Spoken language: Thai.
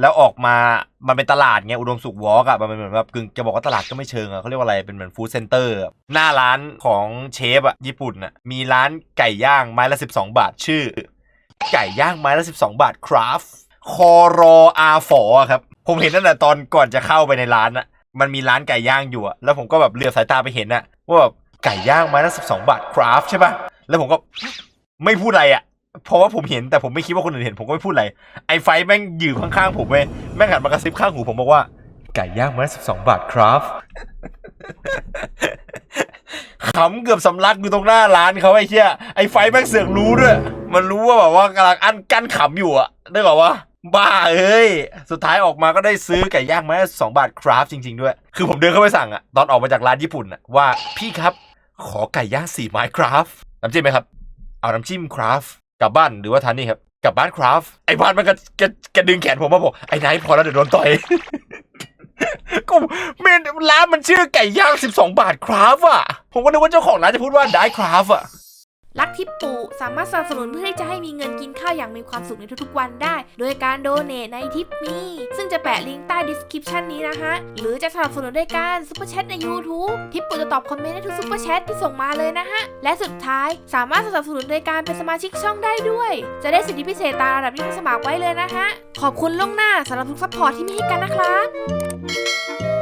แล้วออกมามันเป็นตลาดไงอุดมสุขวอล์กอะมันเป็นเหมือนแบบกึ่งจะบอกว่าตลาดก็ไม่เชิงอะเขาเรียกว่าอะไรเป็นเหมือนฟู้ดเซ็นเตอร์หน้าร้านของเชฟอะญี่ปุ่นอะมีร้านไก่ย่างไม้ละ 12 บาทชื่อ ไก่ย่างไม้ละ 12 บาทคราฟคอรออาฝออะครับ ผมเห็นตั้งแต่ตอนก่อนจะเข้าไปในร้านอะมันมีร้านไก่ย่างอยู่อะแล้วผมก็แบบเหลือบสายตาไปเห็นอะว่าแบบไก่ย่างไม้ละ 12 บาทคราฟใช่ปะแล้วผมก็ไม่พูดอะไรอะ เพราะว่าผมเห็นแต่ผมไม่คิดว่าคนอื่นเห็นผมก็ไม่พูดอะไร ไอ้ไฟแม่งยู่ข้างๆผมเว้ยแม่งหันมากระซิบข้างหูผมบอกว่า ไก่ย่างไม้ละ12บาทครับขำเกือบสำลักอยู่ตรงหน้าร้านเขาไอ้เชี่ยไอ้ไฟแม่งเสือกรู้ด้วย มันรู้ว่าแบบว่ากำลังอันกั้นขำอยู่อะได้บอกว่าบ้าเอ้ย สุดท้ายออกมาก็ได้ซื้อไก่ย่างไม้สองบาทคราฟจริง ๆ ด้วย คือผมเดินเข้าไปสั่งอะตอนออกมาจากร้านญี่ปุ่นอะว่าพี่ครับ ขอไก่ย่างสี่ไม้คราฟน้ำจิ้มไหมครับ เอาน้ำจิ้มคราฟ กลับบ้านหรือว่าทานนี่ครับกลับบ้านคราฟไอ้บ้านมันก็กระกดึงแขนผมมาบอกไอ้นายพอแล้วเดี๋ยวโดนต่อย ก็เมนร้านมันชื่อไก่ย่าง 12 บาทคราฟอะ ผมก็นึกว่าเจ้าของร้านจะพูดว่าได้คราฟอะ รักทิปปูสามารถสนับสนุนเพื่อที่จะให้มีเงินกินข้าวอย่างมีความสุขในทุกๆวันได้ โดยการโดเนทในทิปมีซึ่งจะแปะลิงก์ใต้ description นี้นะฮะ หรือจะสนับสนุนด้วยการซุปเปอร์แชทใน YouTube ทิปปูจะตอบคอมเมนต์ให้ทุกซุปเปอร์แชทที่ส่งมาเลยนะฮะ และสุดท้ายสามารถสนับสนุนโดยการเป็นสมาชิกช่องได้ด้วย จะได้สิทธิพิเศษตามระดับที่คุณสมัครไว้เลยนะฮะขอบคุณล่วงหน้าสำหรับทุกซัพพอร์ตที่มีให้กันนะครับ